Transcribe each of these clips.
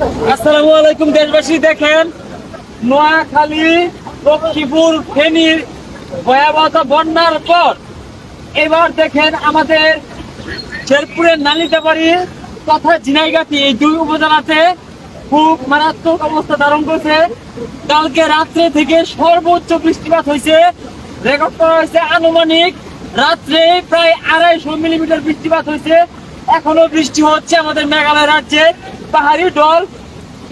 আসসালামু আলাইকুম, দেশবাসী দেখেন, নোয়াখালী, লক্ষ্মীপুর, ফেনীর ভয়াবহ বন্যার পর এবার দেখেন আমাদের শেরপুরের নালিতাবাড়ি তথা ঝিনাইগাতি এই দুই উপজেলাতে খুব মারাত্মক অবস্থা ধারণ করছে। কালকে রাত্রে থেকে সর্বোচ্চ বৃষ্টিপাত হয়েছে। রেকর্ড করা হয়েছে আনুমানিক রাত্রে প্রায় আড়াইশো মিলিমিটার বৃষ্টিপাত হয়েছে। এখনও বৃষ্টি হচ্ছে আমাদের মেঘালয় রাজ্যে। পাহাড়ি ডল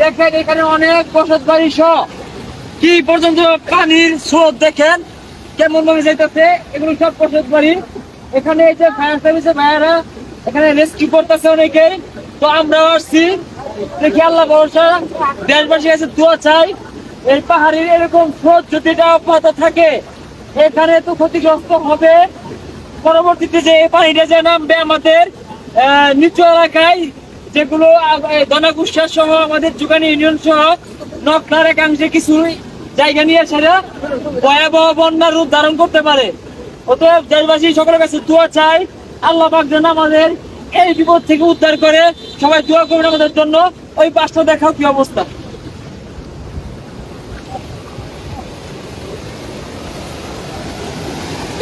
দেখেন এখানে অনেক বসত বাড়ি সহ। কি পর্যন্ত পানির স্রোত দেখেন, কেমন ভাবে যাইতেছে, এগুলো সব বসত বাড়ি। এখানে এই যে ফায়ার সার্ভিসের ভাইয়ারা এখানে রেস্কিউ করতেছে অনেকেই। তো আমরাও আসছি। দেখি আল্লাহ ভরসা, দেশবাসী কাছে দোয়া চাই। এই পাহাড়ির এরকম স্রোত যদি এটা অব্যাহত থাকে, এখানে তো ক্ষতিগ্রস্ত হবে। পরবর্তীতে যে এই পানিটা যে নামবে আমাদের নিচু এলাকায় যেগুলো দনাগুষ্ঠা সহ, আমাদের যুগানি ইউনিয়ন সহ নকলার একাংশে কিছু জায়গা নিয়ে সেটা ভয়াবহ বন্যার রূপ ধারণ করতে পারে। অতএব দেশবাসী সকলের কাছে দোয়া চাই, আল্লাহ পাক যেন আমাদের এই বিপদ থেকে উদ্ধার করে সবাই দোয়া করবেন আমাদের জন্য। ওই পাশটা দেখাও কি অবস্থা।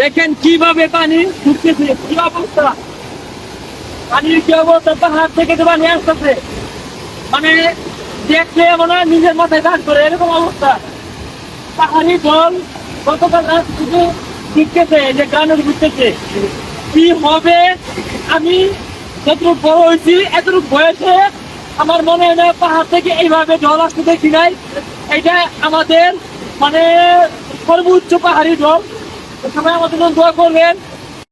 দেখেন কীভাবে পানি ঢুকতেছে কি অবস্থা। পানির কি অবস্থা? পাহাড় থেকে তো পানি আসতেছে। মানে দেখলে মনে হয় নিজের মাথায় দাঁড় করে এরকম অবস্থা। পাহাড়ি জল গতকাল রাত থেকে ঢুকতেছে যে গ্রামের ঢুকতেছে কি হবে? আমি যতটুকু বড় হয়েছি, এতটুকু বয়সে আমার মনে হয় না পাহাড় থেকে এইভাবে জল আসতে দেখি নাই। এটা আমাদের মানে সর্বোচ্চ পাহাড়ি জল। সবাই আমাদের জন্য দোয়া করবেন।